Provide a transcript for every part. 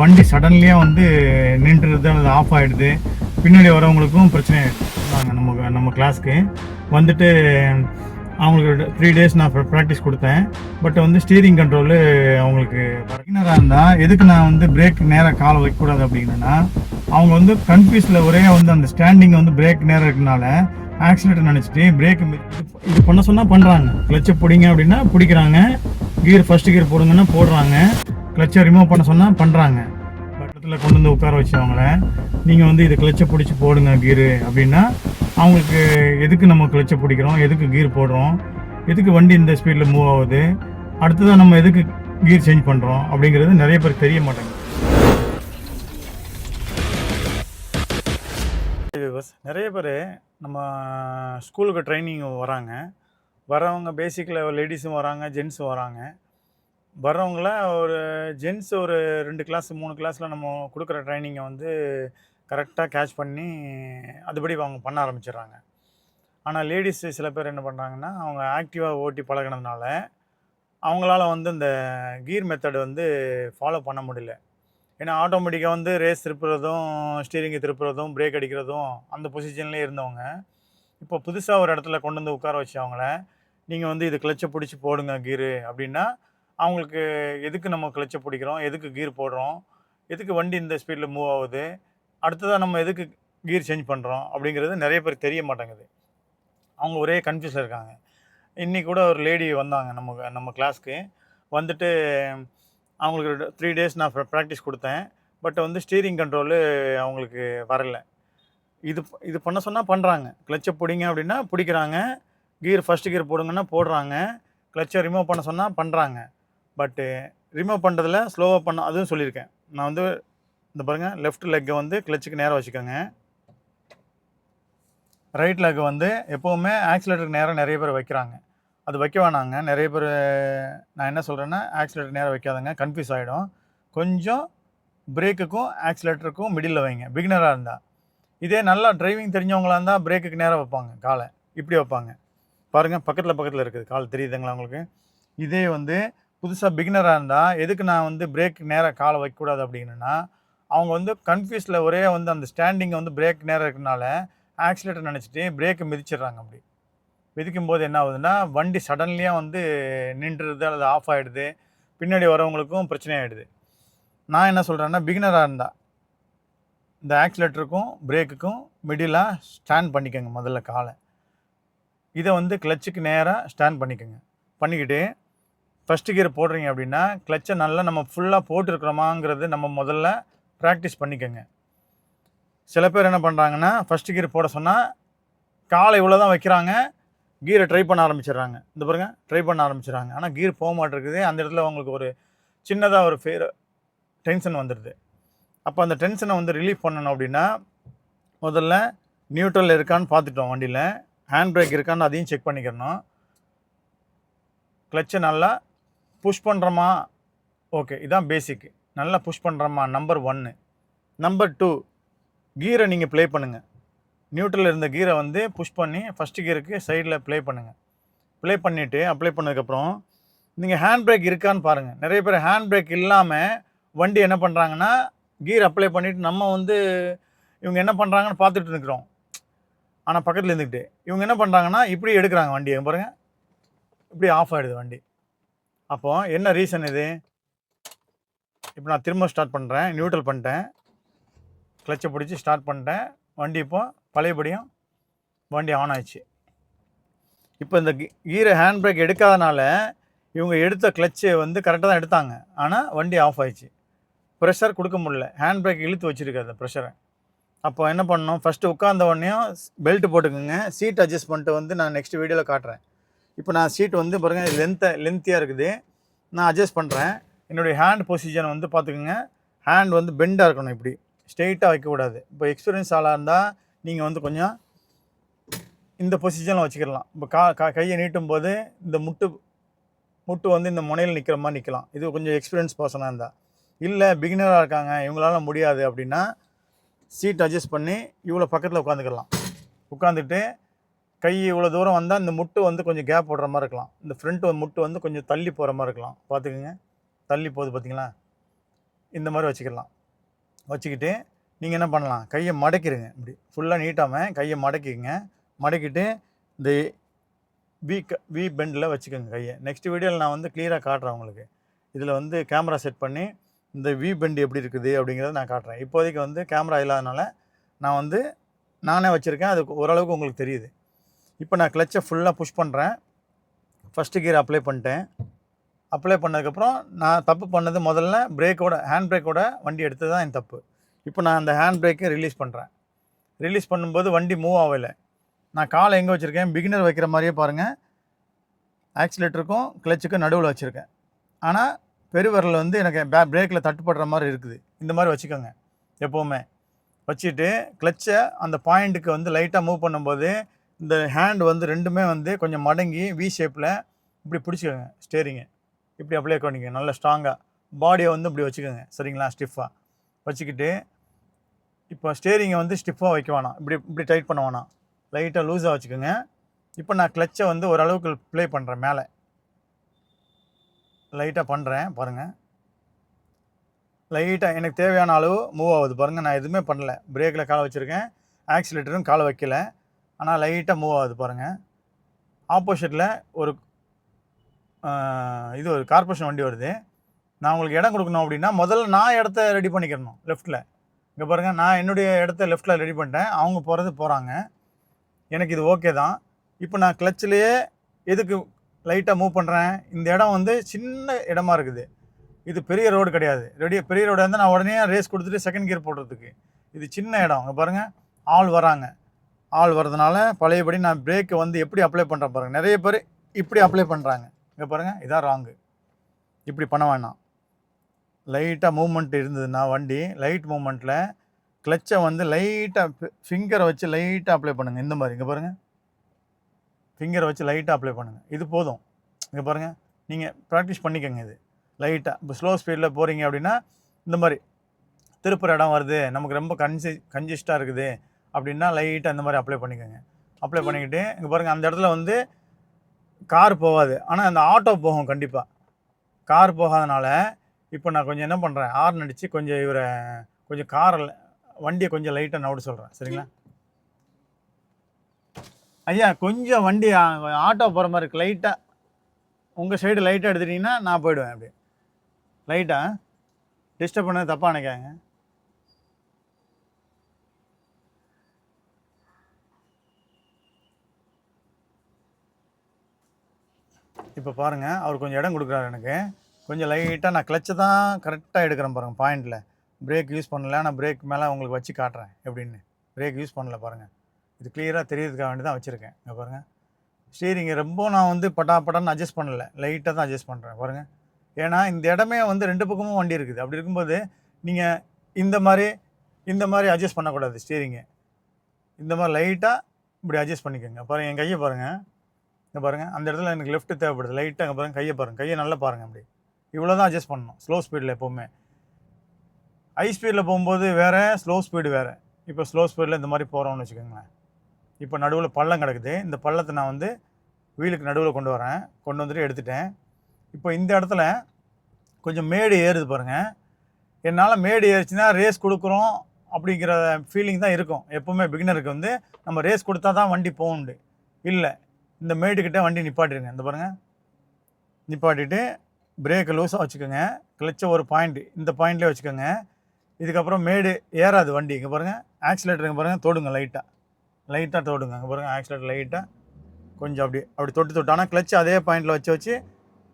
வண்டி சடன்லியாக வந்து நின்றுறது அல்லது ஆஃப் ஆகிடுது பின்னாடி வரவங்களுக்கும் பிரச்சனை ஆயிடுது நம்ம நம்ம கிளாஸ்க்கு வந்துட்டு அவங்களுக்கு த்ரீ டேஸ் நான் ப்ராக்டிஸ் கொடுத்தேன். பட் வந்து ஸ்டீரிங் கண்ட்ரோலு அவங்களுக்கு பிகினராக இருந்தால் எதுக்கு நான் வந்து பிரேக் நேராக காலை வைக்கக்கூடாது அப்படின்னா அவங்க வந்து கன்ஃபியூஸில் ஒரே வந்து அந்த ஸ்டாண்டிங் வந்து பிரேக் நேரம் இருக்கனால ஆக்சிலேட்டர் நினச்சிட்டு பிரேக் இது பண்ண சொன்னால் பண்ணுறாங்க கிளச்சை பிடிங்க அப்படின்னா பிடிக்கிறாங்க. கியர் ஃபர்ஸ்ட் கியர் போடுங்கன்னா போடுறாங்க. கிளச்சை ரிமூவ் பண்ண சொன்னால் பண்ணுறாங்க பட்டத்தில் கொண்டு வந்து உட்கார வச்சு அவங்கள நீங்கள் வந்து இது கிளச்சை பிடிச்சி போடுங்க கீரு அப்படின்னா அவங்களுக்கு எதுக்கு நம்ம கிளச்சை பிடிக்கிறோம்? எதுக்கு கீர் போடுறோம்? எதுக்கு வண்டி இந்த ஸ்பீடில் மூவ் ஆகுது? அடுத்ததாக நம்ம எதுக்கு கீர் சேஞ்ச் பண்ணுறோம் அப்படிங்கிறது நிறைய பேர் தெரிய மாட்டேங்குது நிறைய பேர் நம்ம ஸ்கூலுக்கு ட்ரைனிங் வராங்க. வரவங்க பேசிக்கில் லேடிஸும் வராங்க ஜென்ஸும் வராங்க. வர்றவங்கள ஒரு ஜென்ஸ் ஒரு ரெண்டு கிளாஸ் மூணு கிளாஸில் நம்ம கொடுக்குற ட்ரைனிங்கை வந்து கரெக்டாக கேட்ச் பண்ணி அதுபடி அவங்க பண்ண ஆரம்பிச்சிடுறாங்க. ஆனால் லேடிஸ் சில பேர் என்ன பண்ணுறாங்கன்னா அவங்க ஆக்டிவாக ஓட்டி பழகினதுனால அவங்களால வந்து இந்த கீர் மெத்தட் வந்து ஃபாலோ பண்ண முடியல. ஏன்னா ஆட்டோமேட்டிக்காக வந்து ரேஸ் திருப்புறதும் ஸ்டீரிங்கை திருப்புறதும் பிரேக் அடிக்கிறதும் அந்த பொசிஷன்லேயே இருந்தவங்க இப்போ புதுசாக ஒரு இடத்துல கொண்டு வந்து உட்கார வச்சு அவங்கள நீங்கள் வந்து இது கிளச்சை பிடிச்சி போடுங்க கீரு அப்படின்னா அவங்களுக்கு எதுக்கு நம்ம கிளச்சை பிடிக்கிறோம்? எதுக்கு கீர் போடுறோம்? எதுக்கு வண்டி இந்த ஸ்பீடில் மூவ் ஆகுது? அடுத்ததாக நம்ம எதுக்கு கீர் சேஞ்ச் பண்ணுறோம் அப்படிங்கிறது நிறைய பேர் தெரிய மாட்டேங்குது. அவங்க ஒரே கன்ஃபியூஸில் இருக்காங்க. இன்றைக்கி கூட ஒரு லேடி வந்தாங்க நம்ம நம்ம கிளாஸ்க்கு வந்துட்டு அவங்களுக்கு த்ரீ டேஸ் நான் ப்ராக்டிஸ் கொடுத்தேன். பட் வந்து ஸ்டீரிங் கண்ட்ரோலு அவங்களுக்கு வரலை. இது இது பண்ண சொன்னால் பண்ணுறாங்க கிளச்சை பிடிங்க அப்படின்னா பிடிக்கிறாங்க. கீர் ஃபஸ்ட்டு கீர் போடுங்கன்னா போடுறாங்க. கிளச்சை ரிமூவ் பண்ண சொன்னால் பண்ணுறாங்க பட்டு ரிமூவ் பண்ணுறதுல ஸ்லோவாக பண்ண அதுவும் சொல்லியிருக்கேன். நான் வந்து இந்த பாருங்கள் லெஃப்ட் லெக்கை வந்து கிளச்சுக்கு நேராக வச்சுக்கோங்க. ரைட் லெக் வந்து எப்போவுமே ஆக்சிலேட்டருக்கு நேராக நிறைய பேர் வைக்கிறாங்க. அது வைக்க வேணாங்க. நிறைய பேர் நான் என்ன சொல்கிறேன்னா ஆக்சிலேட்டர் நேராக வைக்காதங்க. கன்ஃபியூஸ் ஆகிடும் கொஞ்சம் பிரேக்குக்கும் ஆக்சிலேட்டருக்கும் மிடில் வைங்க. பிகினராக இருந்தால் இதே நல்லா டிரைவிங் தெரிஞ்சவங்களா இருந்தால் பிரேக்குக்கு நேராக வைப்பாங்க. காலை. இப்படி வைப்பாங்க. பாருங்கள் பக்கத்தில் பக்கத்தில் இருக்குது. கால் தெரியுதுங்களா உங்களுக்கு? இதே வந்து புதுசாக பிகினராக இருந்தால் எதுக்கு நான் வந்து பிரேக் நேராக காலை வைக்கக்கூடாது அப்படின்னா அவங்க வந்து கன்ஃபியூஸில் ஒரே வந்து அந்த ஸ்டாண்டிங்கை வந்து பிரேக் நேரம் இருக்கிறனால ஆக்சிலேட்டர் நினச்சிட்டு பிரேக்கு மிதிச்சிடுறாங்க அப்படி. மிதிக்கும் போது என்ன ஆகுதுன்னா வண்டி சடன்லியாக வந்து நின்றுடுது அல்லது ஆஃப் ஆகிடுது பின்னாடி வரவங்களுக்கும் பிரச்சனை ஆகிடுது நான் என்ன சொல்கிறேன்னா பிகினராக இருந்தால் இந்த ஆக்சிலேட்டருக்கும் பிரேக்குக்கும் மிடிலாக ஸ்டாண்ட் பண்ணிக்கோங்க முதல்ல காலை. இதை வந்து கிளச்சுக்கு நேராக ஸ்டாண்ட் பண்ணிக்கோங்க. பண்ணிக்கிட்டு ஃபஸ்ட்டு கியர் போடுறீங்க அப்படின்னா கிளச்சை நல்லா நம்ம ஃபுல்லாக போட்டிருக்கிறோமாங்கிறது நம்ம முதல்ல ப்ராக்டிஸ் பண்ணிக்கோங்க. சில பேர் என்ன பண்ணுறாங்கன்னா ஃபஸ்ட்டு கீர் போட சொன்னால் காலை இவ்வளோ தான் வைக்கிறாங்க கீரை ட்ரை பண்ண ஆரம்பிச்சிடுறாங்க. இந்த பாருங்க ட்ரை பண்ண ஆரம்பிச்சிடுறாங்க. ஆனால் கீர் போக மாட்டேருக்குது அந்த இடத்துல அவங்களுக்கு ஒரு சின்னதாக ஒரு ஃபேர் டென்ஷன் வந்துடுது அப்போ அந்த டென்ஷனை வந்து ரிலீஃப் பண்ணணும் அப்படின்னா முதல்ல நியூட்ரல் இருக்கான்னு பார்த்துட்டோம் வண்டியில். ஹேண்ட் பிரேக் இருக்கான்னு அதையும் செக் பண்ணிக்கிறணும். கிளச்சை நல்லா புஷ் பண்ணுறோமா ஓகே இதான் பேசிக்கு நல்லா புஷ் பண்ணுறோமா நம்பர் ஒன்று நம்பர் டூ கீரை நீங்கள் ப்ளே பண்ணுங்கள் நியூட்ரலில் இருந்த கீரை வந்து புஷ் பண்ணி ஃபஸ்ட்டு கீருக்கு சைடில் ப்ளே பண்ணுங்கள் ப்ளே பண்ணிவிட்டு அப்ளை பண்ணதுக்கப்புறம் நீங்கள் ஹேண்ட் பிரேக் இருக்கான்னு பாருங்கள் நிறைய பேர் ஹேண்ட் பிரேக் இல்லாமல் வண்டி என்ன பண்ணுறாங்கன்னா கீர் அப்ளை பண்ணிவிட்டு நம்ம வந்து இவங்க என்ன பண்ணுறாங்கன்னு பார்த்துட்டு இருக்கிறோம். ஆனால் பக்கத்தில் இருந்துக்கிட்டு இவங்க என்ன பண்ணுறாங்கன்னா இப்படி எடுக்கிறாங்க வண்டியை. பாருங்கள் இப்படி ஆஃப் ஆகிடுது வண்டி. அப்போது என்ன ரீசன் இது? இப்போ நான் திரும்ப ஸ்டார்ட் பண்ணுறேன் நியூட்ரல் பண்ணிட்டேன். கிளச்சை பிடிச்சி ஸ்டார்ட் பண்ணிட்டேன். வண்டி இப்போ பழையபடியும் வண்டி ஆன் ஆயிடுச்சு. இப்போ இந்த கீ- கீரை ஹேண்ட் பிரேக் எடுக்காதனால இவங்க எடுத்த கிளச்சை வந்து கரெக்டாக தான் எடுத்தாங்க. ஆனால் வண்டி ஆஃப் ஆயிடுச்சு. ப்ரெஷர் கொடுக்க முடியல. ஹேண்ட் பிரேக் இழுத்து வச்சுருக்கு அந்த ப்ரெஷரை அப்போ என்ன பண்ணணும்? ஃபஸ்ட்டு உட்காந்த உடனே பெல்ட் போட்டுக்கோங்க. சீட் அட்ஜஸ்ட் பண்ணிட்டு வந்து நான் நெக்ஸ்ட் வீடியோவில் காட்டுறேன். இப்போ நான் சீட் வந்து பாருங்கள் லென்த்தை லென்த்தியாக இருக்குது. நான் அட்ஜஸ்ட் பண்ணுறேன் என்னுடைய ஹேண்ட் பொசிஷன் வந்து பார்த்துக்குங்க. ஹேண்ட் வந்து பெண்டாக இருக்கணும் இப்படி. ஸ்ட்ரெயிட்டாக வைக்கக்கூடாது. இப்போ எக்ஸ்பீரியன்ஸ் ஆளாக இருந்தால் நீங்கள் வந்து கொஞ்சம் இந்த பொசிஷனில் வச்சுக்கிடலாம் இப்போ கா கா கையை நீட்டும் போது இந்த முட்டு முட்டு வந்து இந்த முனையில் நிற்கிற மாதிரி நிற்கலாம் இது கொஞ்சம் எக்ஸ்பீரியன்ஸ் பர்சனாக இருந்தால் இல்லை பிகினராக இருக்காங்க இவங்களால முடியாது அப்படின்னா சீட் அட்ஜஸ்ட் பண்ணி இவ்வளோ பக்கத்தில் உட்காந்துக்கலாம். உட்காந்துட்டு கை இவ்வளோ தூரம் வந்தால் இந்த முட்டு வந்து கொஞ்சம் கேப் போடுற மாதிரி இருக்கலாம். இந்த ஃப்ரண்ட் முட்டு வந்து கொஞ்சம் தள்ளி போகிற மாதிரி இருக்கலாம். பார்த்துக்குங்க. தள்ளி போகுது பார்த்தீங்களா? இந்த மாதிரி வச்சுக்கலாம். வச்சுக்கிட்டு நீங்கள் என்ன பண்ணலாம்? கையை மடக்கிடுங்க இப்படி ஃபுல்லாக நீட்டாமல் கையை மடக்கிங்க மடக்கிட்டு இந்த வி க வி பெண்டில் வச்சுக்கோங்க கையை. நெக்ஸ்ட் வீடியோவில் நான் வந்து கிளியராக காட்டுறேன் உங்களுக்கு. இதில் வந்து கேமரா செட் பண்ணி இந்த வி பெண்டு எப்படி இருக்குது அப்படிங்கிறத நான் காட்டுறேன். இப்போதைக்கு வந்து கேமரா இல்லாதனால நான் வந்து நானே வச்சுருக்கேன். அது ஓரளவுக்கு உங்களுக்கு தெரியுது. இப்போ நான் கிளச்சை ஃபுல்லாக புஷ் பண்ணுறேன் ஃபஸ்ட்டு கியர் அப்ளை பண்ணிட்டேன். அப்ளை பண்ணதுக்கப்புறம் நான் தப்பு பண்ணது முதல்ல பிரேக்கோட ஹேண்ட் பிரேக்கோட வண்டி எடுத்தது தான் என் தப்பு. இப்போ நான் அந்த ஹேண்ட் பிரேக்கை ரிலீஸ் பண்ணுறேன் ரிலீஸ் பண்ணும்போது வண்டி மூவ் ஆகலை. நான் காலை எங்கே வச்சுருக்கேன்? பிகினர் வைக்கிற மாதிரியே பாருங்கள் ஆக்சிலேட்டருக்கும் கிளச்சுக்கும் நடுவில் வச்சுருக்கேன். ஆனால் பெருவிரல் வந்து எனக்கு பே பிரேக்கில் தட்டுப்படுற மாதிரி இருக்குது. இந்த மாதிரி வச்சுக்கோங்க. எப்போவுமே. வச்சுட்டு கிளச்சை அந்த பாயிண்ட்டுக்கு வந்து லைட்டாக மூவ் பண்ணும்போது இந்த ஹேண்ட் வந்து ரெண்டுமே வந்து கொஞ்சம் மடங்கி வி ஷேப்பில் இப்படி பிடிச்சிக்கோங்க ஸ்டேரிங்கு இப்படி அப்ளை பண்ணிக்கோங்க நல்லா ஸ்ட்ராங்காக பாடியை வந்து இப்படி வச்சுக்கோங்க சரிங்களா? ஸ்டிஃபாக வச்சுக்கிட்டு இப்போ ஸ்டேரிங்கை வந்து ஸ்டிஃபாக வைக்க வேணாம். இப்படி இப்படி டைட் பண்ண வேணாம். லைட்டாக லூஸாக வச்சுக்கோங்க. இப்போ நான் கிளச்சை வந்து ஓரளவுக்கு ப்ளே பண்ணுறேன் மேலே. லைட்டாக பண்ணுறேன் பாருங்கள் லைட்டாக எனக்கு தேவையான அளவு மூவ் ஆகுது. பாருங்கள் நான் எதுவுமே பண்ணல. பிரேக்கில் காலை வச்சுருக்கேன். ஆக்சிலேட்டரும் காலை வைக்கல. ஆனால் லைட்டாக மூவ் ஆகுது பாருங்கள் ஆப்போசிட்டில் ஒரு இது ஒரு கார்பரேஷன் வண்டி வருது. நான் உங்களுக்கு இடம் கொடுக்கணும் அப்படின்னா முதல்ல நான் இடத்த ரெடி பண்ணிக்கிறணும் லெஃப்ட்டில் இங்கே பாருங்கள் நான் என்னுடைய இடத்த லெஃப்ட்டில் ரெடி பண்ணிட்டேன். அவங்க போகிறது போகிறாங்க எனக்கு இது ஓகே தான். இப்போ நான் கிளச்சிலேயே எதுக்கு லைட்டாக மூவ் பண்ணுறேன் இந்த இடம் வந்து சின்ன இடமா இருக்குது. இது பெரிய ரோடு கிடையாது. ரெடி பெரிய ரோடு இருந்தால் நான் உடனே ரேஸ் கொடுத்துட்டு செகண்ட் கியர் போடுறதுக்கு. இது சின்ன இடம். அங்கே பாருங்கள் ஆள் வராங்க. ஆள் வர்றதுனால பழையபடி நான் பிரேக்கை வந்து எப்படி அப்ளை பண்ணுறேன் பாருங்கள் நிறைய பேர் இப்படி அப்ளை பண்ணுறாங்க இங்கே பாருங்கள் இதான் ராங்கு இப்படி பண்ண வேணாம். லைட்டாக மூமெண்ட் இருந்ததுன்னா வண்டி லைட் மூமெண்ட்டில் கிளச்சை வந்து லைட்டாக ஃபிங்கரை வச்சு லைட்டாக அப்ளை பண்ணுங்கள் இந்த மாதிரி இங்கே பாருங்கள் ஃபிங்கரை வச்சு லைட்டாக அப்ளை பண்ணுங்கள் இது போதும். இங்கே பாருங்கள் நீங்கள் ப்ராக்டிஸ் பண்ணிக்கோங்க இது. லைட்டாக இப்போ ஸ்லோ ஸ்பீடில் போகிறீங்க அப்படின்னா இந்த மாதிரி திருப்புற இடம் வருது. நமக்கு ரொம்ப கன்சி கன்ஜஸ்டாக இருக்குது. அப்படின்னா லைட்டாக இந்த மாதிரி அப்ளை பண்ணிக்கோங்க. அப்ளை பண்ணிக்கிட்டு இங்கே பாருங்கள் அந்த இடத்துல வந்து கார் போகாது. ஆனால் அந்த ஆட்டோ போகும் கண்டிப்பாக கார் போகாதனால இப்போ நான் கொஞ்சம் என்ன பண்ணுறேன் ஹார்ன் அடித்து கொஞ்சம் இவரை கொஞ்சம் காரில் வண்டியை கொஞ்சம் லைட்டாக நவுட சொல்கிறேன் சரிங்களா? ஐயா கொஞ்சம் வண்டி ஆட்டோ போகிற மாதிரி இருக்கு. லைட்டாக உங்கள் சைடு லைட்டாக எடுத்துட்டிங்கன்னா நான் போயிடுவேன் அப்படி. லைட்டாக டிஸ்டர்ப் பண்ணது தப்பாக நினைக்காங்க இப்போ பாருங்கள் அவர் கொஞ்சம் இடம் கொடுக்குறாரு எனக்கு. கொஞ்சம் லைட்டாக நான் கிளச்சை தான் கரெக்டாக எடுக்கிறேன் பாருங்கள் பாயிண்டில் பிரேக் யூஸ் பண்ணல நான் பிரேக் மேலே உங்களுக்கு வச்சு காட்டுறேன் எப்படின்னு. பிரேக் யூஸ் பண்ணல பாருங்கள் இது கிளியராக தெரியறதுக்காக வேண்டி தான் வச்சுருக்கேன். இங்கே பாருங்கள் ஸ்டீரிங்கை ரொம்ப நான் வந்து பட்டா பட்டான்னு அட்ஜஸ்ட் பண்ணலை லைட்டாக தான் அட்ஜஸ்ட் பண்ணுறேன் பாருங்கள் ஏன்னா இந்த இடமே வந்து ரெண்டு பக்கமும் வண்டி இருக்குது. அப்படி இருக்கும்போது நீங்கள் இந்த மாதிரி இந்த மாதிரி அட்ஜஸ்ட் பண்ணக்கூடாது ஸ்டீரிங்கை இந்த மாதிரி லைட்டாக இப்படி அட்ஜஸ்ட் பண்ணிக்கோங்க. பாருங்கள் என் கையை பாருங்கள் இங்கே பாருங்கள் அந்த இடத்துல எனக்கு லெஃப்ட் தேவைப்படுது. லைட்டாக அங்கே பாருங்கள் கையை பாருங்கள் கையை நல்லா பாருங்கள் அப்படி இவ்வளோ தான் அட்ஜஸ்ட் பண்ணணும் ஸ்லோ ஸ்பீடில் எப்போவுமே. ஹை ஸ்பீடில் போகும்போது வேறு ஸ்லோ ஸ்பீடு வேறு. இப்போ ஸ்லோ ஸ்பீடில் இந்த மாதிரி போகிறோம்னு வச்சுக்கோங்களேன். இப்போ நடுவில் பள்ளம் கிடக்குது. இந்த பள்ளத்தை நான் வந்து வீலுக்கு நடுவில் கொண்டு வரேன். கொண்டு வந்துட்டு எடுத்துட்டேன். இப்போ இந்த இடத்துல கொஞ்சம் மேடு ஏறுது பாருங்கள் என்னால் மேடு ஏறிச்சுன்னா ரேஸ் கொடுக்குறோம் அப்படிங்கிற ஃபீலிங் தான் இருக்கும். எப்போவுமே பிகினருக்கு வந்து நம்ம ரேஸ் கொடுத்தா தான் வண்டி போகுண்டு இல்லை இந்த மேடுக்கிட்ட வண்டி நிப்பாட்டிடுங்க இந்த பாருங்கள் நிப்பாட்டிட்டு பிரேக்கை லூஸாக வச்சுக்கோங்க. கிளச்சை ஒரு பாயிண்ட் இந்த பாயிண்ட்லேயே வச்சுக்கோங்க. இதுக்கப்புறம் மேடு ஏறாது வண்டி. இங்கே பாருங்கள் ஆக்சிலேட்டர் இங்கே பாருங்கள் தொடுங்க லைட்டாக லைட்டாக தொடுங்க. இங்கே பாருங்கள் ஆக்சிலேட்டர் லைட்டாக கொஞ்சம் அப்படி அப்படி தொட்டு தொட்டு. ஆனால் கிளச் அதே பாயிண்டில் வச்சு வச்சு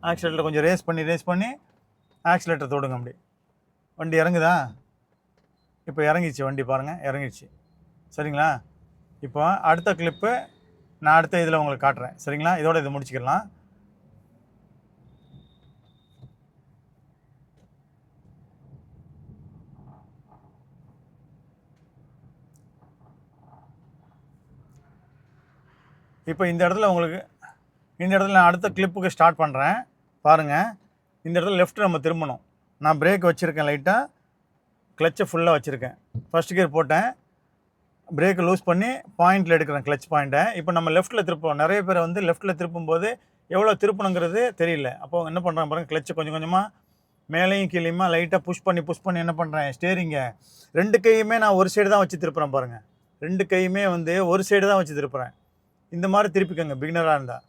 ஆக்சிலேட்டர் கொஞ்சம் ரேஸ் பண்ணி ரேஸ் பண்ணி ஆக்சிலேட்டர் தொடுங்க அப்படி வண்டி இறங்குதா? இப்போ இறங்கிச்சு வண்டி பாருங்கள் இறங்கிடுச்சு. சரிங்களா? இப்போ அடுத்த கிளிப்பு நான் அடுத்த இதில் உங்களுக்கு காட்டுறேன். சரிங்களா? இதோட இதை முடிச்சுக்கலாம். இப்போ இந்த இடத்துல உங்களுக்கு இந்த இடத்துல நான் அடுத்த கிளிப்புக்கு ஸ்டார்ட் பண்ணுறேன் பாருங்கள் இந்த இடத்துல லெஃப்ட் நம்ம திரும்பணும். நான் பிரேக் வச்சுருக்கேன் லைட்டாக கிளச்சை ஃபுல்லாக வச்சுருக்கேன். ஃபர்ஸ்ட் கியர் போட்டேன். பிரேக்கை லூஸ் பண்ணி பாயிண்டில் எடுக்கிறேன் கிளச் பாயிண்ட்டை இப்போ நம்ம லெஃப்ட்டில் திருப்போம். நிறைய பேர் வந்து லெஃப்ட்டில் திருப்பும்போது எவ்வளோ திருப்பணுங்கிறது தெரியல. அப்போ என்ன பண்ணுறேன் பாருங்கள் கிளச்சை கொஞ்சம் கொஞ்சமாக மேலேயும் கீழேயுமா லைட்டாக புஷ் பண்ணி புஷ் பண்ணி என்ன பண்ணுறேன் ஸ்டேரிங்கை ரெண்டு கையுமே நான் ஒரு சைடு தான் வச்சு திருப்புறேன் பாருங்கள் ரெண்டு கையுமே வந்து ஒரு சைடு தான் வச்சு திருப்புறேன். இந்த மாதிரி திருப்பிக்கோங்க பிகினராக இருந்தால்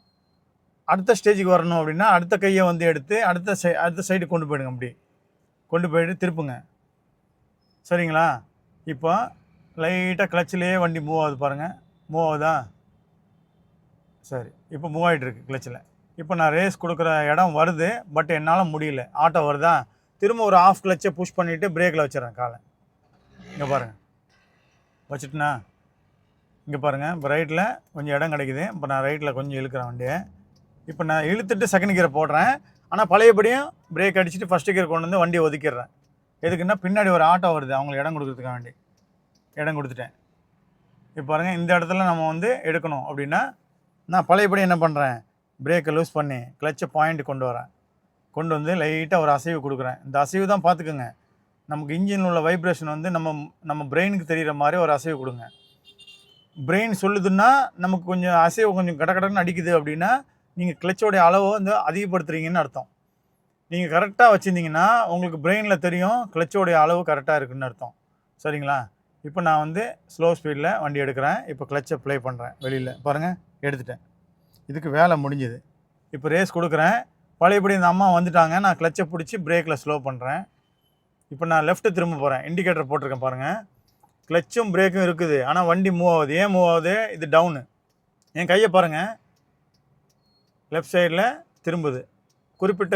அடுத்த ஸ்டேஜுக்கு வரணும் அப்படின்னா அடுத்த கையை வந்து எடுத்து அடுத்த சை அடுத்த சைடு கொண்டு போயிடுங்க அப்படி கொண்டு போயிட்டு திருப்புங்க. சரிங்களா? இப்போ லைட்டாக கிளச்சிலே வண்டி மூவ் ஆகுது பாருங்கள் மூவ் ஆகுதா? சரி இப்போ மூவ் ஆகிட்டுருக்கு கிளச்சில். இப்போ நான் ரேஸ் கொடுக்குற இடம் வருது பட் என்னால் முடியல. ஆட்டோ வருதா? திரும்ப ஒரு ஆஃப் கிளச்சை புஷ் பண்ணிவிட்டு பிரேக்கில் வச்சிடறேன் காலை. இங்கே பாருங்கள் வச்சுட்டுனா இங்கே பாருங்கள் இப்போ ரைட்டில் கொஞ்சம் இடம் கிடைக்குது. இப்போ நான் ரைட்டில் கொஞ்சம் இழுக்கிறேன் வண்டியை. இப்போ நான் இழுத்துட்டு செகண்ட் கீரை போடுறேன். ஆனால் பழையபடியும் பிரேக் அடிச்சுட்டு ஃபஸ்ட்டு கியர் கொண்டு வந்து வண்டியை ஒதுக்கிடுறேன். எதுக்குன்னா பின்னாடி ஒரு ஆட்டோ வருது. அவங்களுக்கு இடம் கொடுக்குறதுக்காக வேண்டி. இடம் கொடுத்துட்டேன். இப்போ பாருங்கள் இந்த இடத்துல நம்ம வந்து எடுக்கணும் அப்படின்னா நான் பழையபடி என்ன பண்ணுறேன் பிரேக்கை லூஸ் பண்ணி கிளச்சை பாயிண்ட் கொண்டு வரேன். கொண்டு வந்து லைட்டாக ஒரு அசைவு கொடுக்குறேன். இந்த அசைவு தான் பார்த்துக்குங்க. நமக்கு இன்ஜினில் உள்ள வைப்ரேஷன் வந்து நம்ம நம்ம பிரெயினுக்கு தெரிகிற மாதிரி ஒரு அசைவு கொடுங்க. பிரெயின் சொல்லுதுன்னா நமக்கு கொஞ்சம் அசைவு கொஞ்சம் கட கடன்னு அடிக்குது அப்படின்னா நீங்கள் கிளச்சோடைய அளவை வந்து அதிகப்படுத்துறீங்கன்னு அர்த்தம். நீங்கள் கரெக்டாக வச்சுருந்தீங்கன்னா உங்களுக்கு பிரெயினில் தெரியும் கிளச்சோடைய அளவு கரெக்டாக இருக்குன்னு அர்த்தம். சரிங்களா? இப்போ நான் வந்து ஸ்லோ ஸ்பீடில் வண்டி எடுக்கிறேன். இப்போ கிளச்சை ப்ளே பண்ணுறேன் வெளியில். பாருங்கள் எடுத்துட்டேன். இதுக்கு வேலை முடிஞ்சுது. இப்போ ரேஸ் கொடுக்குறேன். பழையபடி இந்த அம்மா வந்துட்டாங்க. நான் கிளச்சை பிடிச்சி பிரேக்கில் ஸ்லோ பண்ணுறேன் இப்போ நான் லெஃப்ட்டு திரும்ப போகிறேன் இண்டிகேட்டர் போட்டிருக்கேன் பாருங்கள் கிளச்சும் பிரேக்கும் இருக்குது. ஆனால் வண்டி மூவ் ஆகுது. ஏன் மூவ் ஆகுது? இது டவுனு என் கையை பாருங்கள் லெஃப்ட் சைடில் திரும்புது. குறிப்பிட்ட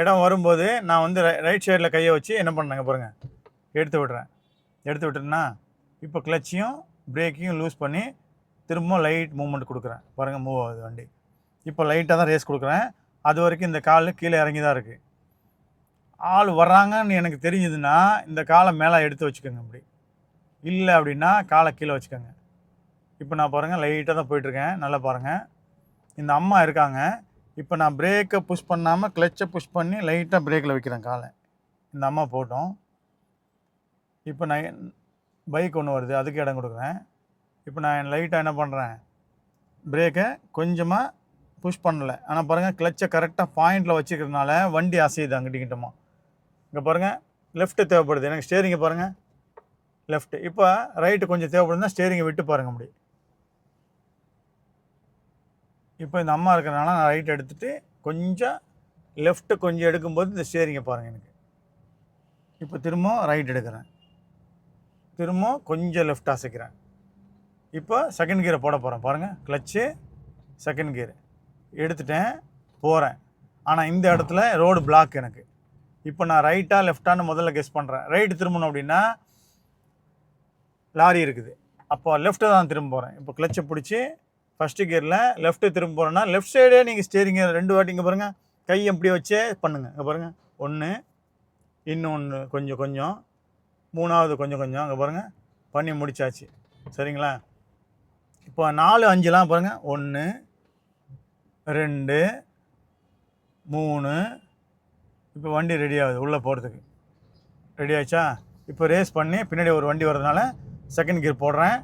இடம் வரும்போது நான் வந்து ரைட் சைடில் கையை வச்சு என்ன பண்ணேங்க பாருங்கள் எடுத்து விடுறேன். எடுத்து விட்டேன்னா இப்போ கிளச்சையும் பிரேக்கையும் லூஸ் பண்ணி திரும்ப லைட் மூவ்மெண்ட் கொடுக்குறேன். பாருங்கள் மூவ் ஆகுது வண்டி. இப்போ லைட்டாக தான் ரேஸ் கொடுக்குறேன். அது வரைக்கும் இந்த கால் கீழே இறங்கி தான் இருக்குது ஆள் வர்றாங்கன்னு எனக்கு தெரிஞ்சதுன்னா இந்த காலை மேலே எடுத்து வச்சுக்கோங்க அப்படி. இல்லை அப்படின்னா காலை கீழே வச்சுக்கோங்க. இப்போ நான் பாருங்கள் லைட்டாக தான் போயிட்டுருக்கேன். நல்லா பாருங்கள் இந்த அம்மா இருக்காங்க. இப்போ நான் பிரேக்கை புஷ் பண்ணாமல் கிளச்சை புஷ் பண்ணி லைட்டாக பிரேக்கில் வைக்கிறேன் காலை. இந்த அம்மா போட்டோம். இப்போ நான் பைக் ஒன்று வருது அதுக்கு இடம் கொடுக்குறேன். இப்போ நான் லைட்டாக என்ன பண்ணுறேன் பிரேக்கை கொஞ்சமாக புஷ் பண்ணலை. ஆனால் பாருங்கள் கிளச்சை கரெக்டாக பாயிண்டில் வச்சுக்கிறதுனால வண்டி அசையுது அங்கிட்டிக்கிட்டமா இங்கே பாருங்கள் லெஃப்ட்டு தேவைப்படுது. எனக்கு ஸ்டேரிங்கை பாருங்கள் லெஃப்ட்டு இப்போ ரைட்டு கொஞ்சம் தேவைப்படுதுன்னா ஸ்டேரிங்கை விட்டு பாருங்க அப்படி. இப்போ இந்த அம்மா இருக்கிறனால நான் ரைட் எடுத்துகிட்டு கொஞ்சம் லெஃப்ட்டு கொஞ்சம் எடுக்கும்போது இந்த ஸ்டேரிங்கை பாருங்கள் எனக்கு. இப்போ திரும்ப ரைட் எடுக்கிறேன். திரும்ப கொஞ்சம் லெஃப்ட் அசைக்கிறேன். இப்போ செகண்ட் கியரை போட போகிறேன் பாருங்கள் கிளச்சு செகண்ட் கியர் எடுத்துட்டேன் போகிறேன் ஆனால் இந்த இடத்துல ரோடு பிளாக் எனக்கு. இப்போ நான் ரைட்டாக லெஃப்டான்னு முதல்ல கெஸ் பண்ணுறேன் ரைட்டு திரும்பணும் அப்படின்னா லாரி இருக்குது. அப்போ லெஃப்ட்டு தான் திரும்ப போகிறேன் இப்போ கிளச்சை பிடிச்சி ஃபஸ்ட்டு கியரில் லெஃப்ட்டு திரும்ப போகிறேன்னா லெஃப்ட் சைடே நீங்கள் ஸ்டேரிங்க ரெண்டு வாட்டி இங்கே பாருங்கள் கை எப்படி வச்சே பண்ணுங்கள் இங்கே பாருங்கள் ஒன்று இன்னொன்று கொஞ்சம் கொஞ்சம். மூணாவது கொஞ்சம் கொஞ்சம் அங்கே பாருங்கள் பண்ணி முடிச்சாச்சு. சரிங்களா? இப்போ நாலு அஞ்சுலாம் பாருங்கள் ஒன்று ரெண்டு மூணு. இப்போ வண்டி ரெடி ஆகுது உள்ளே போகிறதுக்கு ரெடி ஆச்சா இப்போ ரேஸ் பண்ணி பின்னாடி ஒரு வண்டி வர்றதுனால செகண்ட் கியர் போடுறேன்.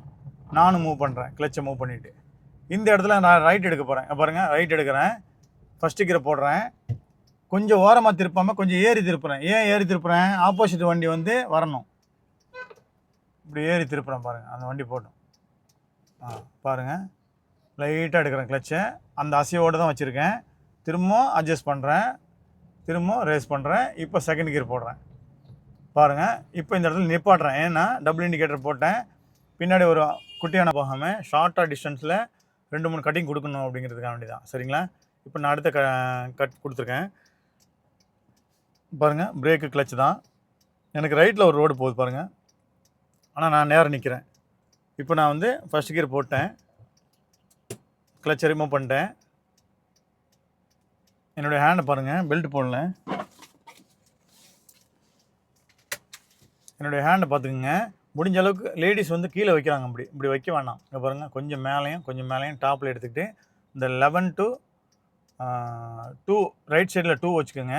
நானும் மூவ் பண்ணுறேன் கிளச்சை மூவ் பண்ணிவிட்டு இந்த இடத்துல நான் ரைட் எடுக்க போகிறேன் பாருங்கள் ரைட் எடுக்கிறேன். ஃபஸ்ட்டு கியர் போடுறேன். கொஞ்சம் ஓரமாக திருப்பாமல் கொஞ்சம் ஏறி திருப்புறேன். ஏன் ஏறி திருப்புறேன்? ஆப்போசிட் வண்டி வந்து வரணும். இப்படி ஏறி திருப்புறேன் பாருங்கள் அந்த வண்டி போட்டோம். ஆ பாருங்கள் லைட்டாக எடுக்கிறேன் கிளச்சை அந்த அசையோடு தான் வச்சுருக்கேன். திரும்பவும் அட்ஜஸ்ட் பண்ணுறேன் திரும்பவும் ரேஸ் பண்ணுறேன் இப்போ செகண்ட் கியர் போடுறேன். பாருங்கள் இப்போ இந்த இடத்துல நிப்பாட்டுறேன். ஏன்னா டபுள் இண்டிகேட்டர் போட்டேன். பின்னாடி ஒரு குட்டியான போகாமல் ஷார்ட்டாக டிஸ்டன்ஸில் ரெண்டு மூணு கட்டிங் கொடுக்கணும் அப்படிங்கிறதுக்காக வேண்டி தான். சரிங்களா? இப்போ நான் அடுத்த க கட் கொடுத்துருக்கேன். பாருங்கள் பிரேக்கு கிளச்சு தான். எனக்கு ரைட்டில் ஒரு ரோடு போகுது பாருங்கள் ஆனால் நான் நேரம் நிற்கிறேன் இப்போ நான் வந்து ஃபஸ்ட் கியர் போட்டேன். கிளச்சை ரிமூவ் பண்ணிட்டேன். என்னுடைய ஹேண்டை பாருங்கள் பெல்ட் போடல. என்னுடைய ஹேண்டை பார்த்துக்குங்க. முடிஞ்ச அளவுக்கு லேடிஸ் வந்து கீழே வைக்கிறாங்க இப்படி இப்படி வைக்க வேணாம். இங்கே பாருங்கள் கொஞ்சம் மேலேயும் கொஞ்சம் மேலேயும் டாப்பில் எடுத்துக்கிட்டு இந்த லெவன் டு டூ ரைட் சைடில் டூ வச்சுக்கோங்க.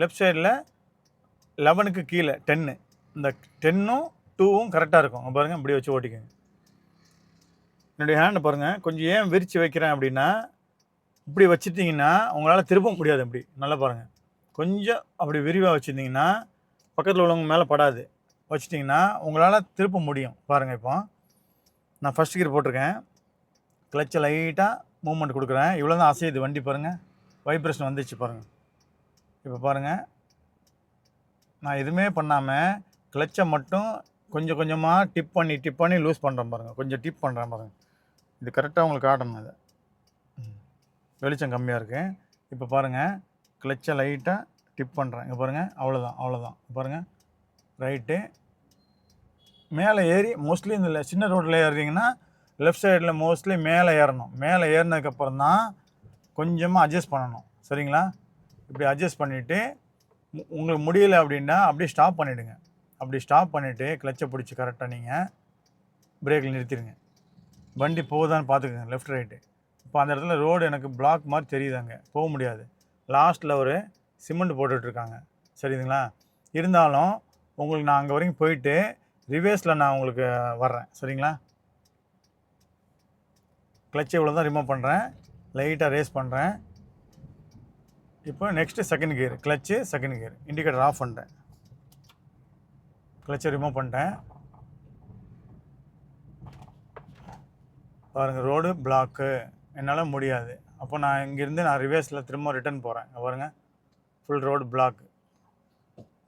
லெஃப்ட் சைடில் லெவனுக்கு கீழே டென்னு இந்த டென்னும் டூவும் கரெக்டாக இருக்கும். பாருங்கள் இப்படி வச்சு ஓட்டிக்கோங்க. என்னுடைய ஹேண்டை பாருங்கள் கொஞ்சம் ஏன் விரித்து வைக்கிறேன் அப்படின்னா இப்படி வச்சுட்டிங்கன்னா உங்களால் திருப்பவும் முடியாது இப்படி நல்லா பாருங்கள் கொஞ்சம் அப்படி விரிவாக வச்சுருந்தீங்கன்னா பக்கத்தில் உள்ளவங்க மேலே படாது. வச்சிட்டிங்கன்னா உங்களால் திருப்ப முடியும். பாருங்கள் இப்போ. நான் ஃபஸ்ட் கீர் போட்டிருக்கேன். கிளச்சை லைட்டாக மூவ்மெண்ட் கொடுக்குறேன். இவ்வளோ தான் அசையுது வண்டி பாருங்கள் வைப்ரேஷன் வந்துச்சு பாருங்கள் இப்போ பாருங்கள் நான் எதுவுமே பண்ணாமல் கிளச்சை மட்டும் கொஞ்சம் கொஞ்சமாக டிப் பண்ணி டிப் பண்ணி லூஸ் பண்ணுறேன் பாருங்கள் கொஞ்சம் டிப் பண்ணுறேன் பாருங்கள் இது கரெக்டாக உங்களுக்கு காட்டணும் இது வெளிச்சம் கம்மியாக இருக்குது இப்போ பாருங்கள் கிளச்சை லைட்டாக டிப் பண்ணுறேன் இங்கே பாருங்கள் அவ்வளோதான் அவ்வளோதான் பாருங்கள் ரைட்டு மேலே ஏறி மோஸ்ட்லி இந்த சின்ன ரோட்டில் ஏறுறீங்கன்னா லெஃப்ட் சைடில் மோஸ்ட்லி மேலே ஏறணும். மேலே ஏறினதுக்கப்புறம் தான் கொஞ்சமாக அட்ஜஸ்ட் பண்ணணும். சரிங்களா? இப்படி அட்ஜஸ்ட் பண்ணிவிட்டு உங்களுக்கு முடியலை அப்படின்னா அப்படியே ஸ்டாப் பண்ணிவிடுங்க அப்படி ஸ்டாப் பண்ணிவிட்டு கிளச்சை பிடிச்சி கரெக்டாக நீங்கள் பிரேக்கில் நிறுத்திடுங்க வண்டி போகுதான்னு பார்த்துக்கோங்க லெஃப்ட் ரைட்டு இப்போ அந்த இடத்துல ரோடு எனக்கு பிளாக் மாதிரி தெரியுதாங்க போக முடியாது. லாஸ்ட்டில் ஒரு சிமெண்ட் போட்டுட்ருக்காங்க. சரிங்களா? இருந்தாலும் உங்களுக்கு நான் அங்கே வரைக்கும் போயிட்டு ரிவேஸில் நான் உங்களுக்கு வர்றேன். சரிங்களா? கிளச்சை இவ்வளோ தான் ரிமூவ் பண்ணுறேன் லைட்டாக ரேஸ் பண்ணுறேன் இப்போ next second gear clutch second gear indicator off பண்ணுறேன் கிளச்சை ரிமூவ் பண்ணிட்டேன். பாருங்கள் ரோடு பிளாக்கு என்னால் முடியாது. அப்போ நான் இங்கேருந்து நான் ரிவேர்ஸில் திரும்ப ரிட்டர்ன் போகிறேன் பாருங்கள் ஃபுல் ரோடு பிளாக்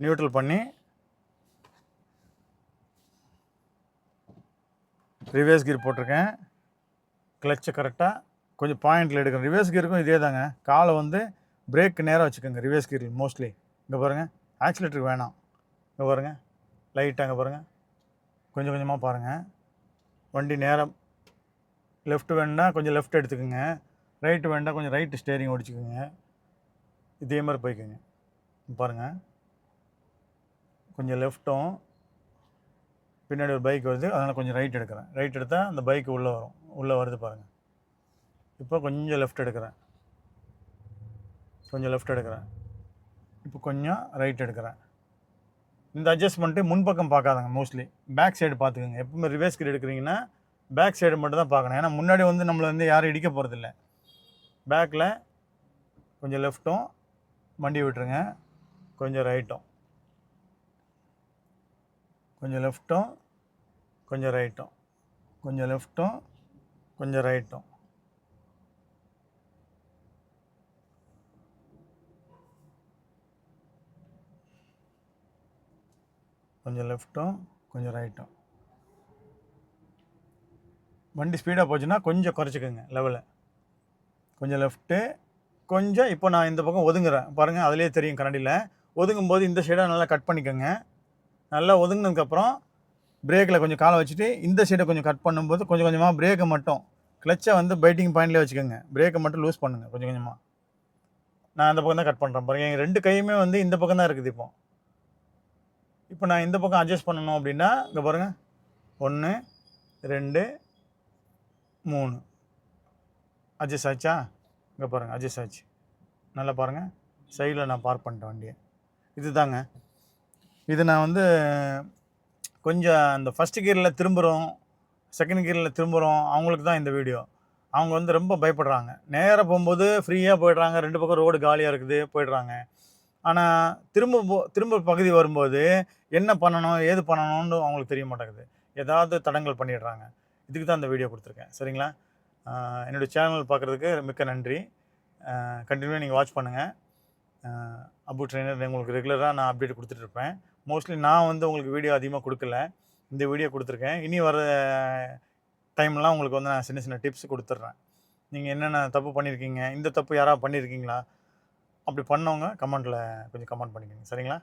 நியூட்ரல் பண்ணி ரிவேர்ஸ் கீர் போட்டிருக்கேன். கிளச்சை கரெக்டாக கொஞ்சம் பாயிண்டில் எடுக்கணும். ரிவேர்ஸ் கீருக்கும் இதே தாங்க காலை வந்து பிரேக் நேராக வச்சுக்கோங்க ரிவேர்ஸ் கீரில் மோஸ்ட்லி இங்கே பாருங்கள் ஆக்சிலேட்டருக்கு வேணாம். இங்கே பாருங்கள் லைட்டாக அங்கே பாருங்கள் கொஞ்சம் கொஞ்சமாக பாருங்கள் வண்டி நேரம். லெஃப்ட் வேணுன்னா கொஞ்சம் லெஃப்ட் எடுத்துக்கோங்க. ரைட்டு வேணுன்னா கொஞ்சம் ரைட்டு ஸ்டேரிங் ஓடிச்சுக்கோங்க. இதே மாதிரி போய்க்கோங்க. பாருங்கள் கொஞ்சம் லெஃப்ட்டும் பின்னாடி ஒரு பைக் வருது. அதனால் கொஞ்சம் ரைட் எடுக்கிறேன். ரைட் எடுத்தால் அந்த பைக் உள்ளே வரும். உள்ளே வருது பாருங்கள் இப்போ கொஞ்சம் லெஃப்ட் எடுக்கிறேன். கொஞ்சம் லெஃப்ட் எடுக்கிறேன். இப்போ கொஞ்சம் ரைட் எடுக்கிறேன். இந்த அட்ஜஸ்ட்மெண்ட்டு முன்பக்கம் பார்க்காதங்க மோஸ்ட்லி பேக் சைடு பார்த்துக்கோங்க. எப்பவுமே ரிவர்ஸ் கீர் எடுக்கிறீங்கன்னா பேக் சைடு மட்டும் தான் பார்க்கணும். ஏன்னா முன்னாடி வந்து நம்மளை வந்து யாரும் இடிக்க போகிறதில்ல பேக்கில் கொஞ்சம் லெஃப்ட்டும் வண்டி விட்டுருங்க. கொஞ்சம் ரைட்டும் கொஞ்சம் லெஃப்ட்டும் கொஞ்சம் ரைட்டும் கொஞ்சம் லெஃப்ட்டும் கொஞ்சம் ரைட்டும் கொஞ்சம் லெஃப்ட்டும் கொஞ்சம் ரைட்டும் வண்டி ஸ்பீடாக போச்சுன்னா கொஞ்சம் குறைச்சிக்கோங்க லெவலை கொஞ்சம் லெஃப்ட்டு கொஞ்சம் இப்போ நான் இந்த பக்கம் ஒதுங்குறேன். பாருங்கள் அதுலேயே தெரியும் கண்ணாடியில். ஒதுங்கும் போது இந்த சைடாக நல்லா கட் பண்ணிக்கோங்க. நல்லா ஒதுங்கினதுக்கப்புறம் பிரேக்கில் கொஞ்சம் காலை வச்சுட்டு இந்த சைடை கொஞ்சம் கட் பண்ணும்போது கொஞ்சம் கொஞ்சமாக பிரேக்கை மட்டும் கிளச்சை வந்து பைட்டிங் பாயிண்ட்லேயே வச்சுக்கோங்க. பிரேக்கை மட்டும் லூஸ் பண்ணுங்கள் கொஞ்சம் கொஞ்சமாக நான் இந்த பக்கம் தான் கட் பண்ணுறேன் பாருங்கள் எங்கள் ரெண்டு கையுமே வந்து இந்த பக்கம் தான் இருக்குது இப்போ. இப்போ நான் இந்த பக்கம் அட்ஜஸ்ட் பண்ணணும் அப்படின்னா இங்கே பாருங்கள் ஒன்று ரெண்டு மூணு. அட்ஜஸ்ட் ஆச்சா? இங்கே பாருங்கள் அட்ஜஸ்ட் ஆச்சு. நல்லா பாருங்கள் சைடில் நான் பார்க் பண்ணிட்டேன் வண்டியை. இது தாங்க இது நான் வந்து கொஞ்சம் அந்த ஃபஸ்ட்டு கியரில் திரும்புகிறோம் செகண்ட் கியரில் திரும்புகிறோம் அவங்களுக்கு தான் இந்த வீடியோ அவங்க வந்து ரொம்ப பயப்படுறாங்க. நேராக போகும்போது ஃப்ரீயாக போயிடுறாங்க. ரெண்டு பக்கம் ரோடு காலியாக இருக்குது போயிடுறாங்க. ஆனால் திரும்ப போ திரும்ப பகுதி வரும்போது என்ன பண்ணணும் ஏது பண்ணணும்னு அவங்களுக்கு தெரிய மாட்டேங்குது. ஏதாவது தடங்கள் பண்ணிடுறாங்க. இதுக்கு தான் இந்த வீடியோ கொடுத்துருக்கேன். சரிங்களா? என்னுடைய சேனல் பார்க்குறதுக்கு மிக்க நன்றி. கண்டினியூவாக நீங்கள் வாட்ச் பண்ணுங்கள் அபு ட்ரெயினர் உங்களுக்கு ரெகுலராக நான் அப்டேட் கொடுத்துட்ருப்பேன் மோஸ்ட்லி நான் வந்து உங்களுக்கு வீடியோ அதிகமாக கொடுக்கல. இந்த வீடியோ கொடுத்துருக்கேன். இனி வர டைம்லாம் உங்களுக்கு வந்து நான் சின்ன சின்ன டிப்ஸ் கொடுத்துட்றேன். நீங்கள் என்னென்ன தப்பு பண்ணியிருக்கீங்க இந்த தப்பு யாராவது பண்ணியிருக்கீங்களா அப்படி பண்ணவங்க கமெண்ட்டில் கொஞ்சம் கமெண்ட் பண்ணிக்கோங்க. சரிங்களா?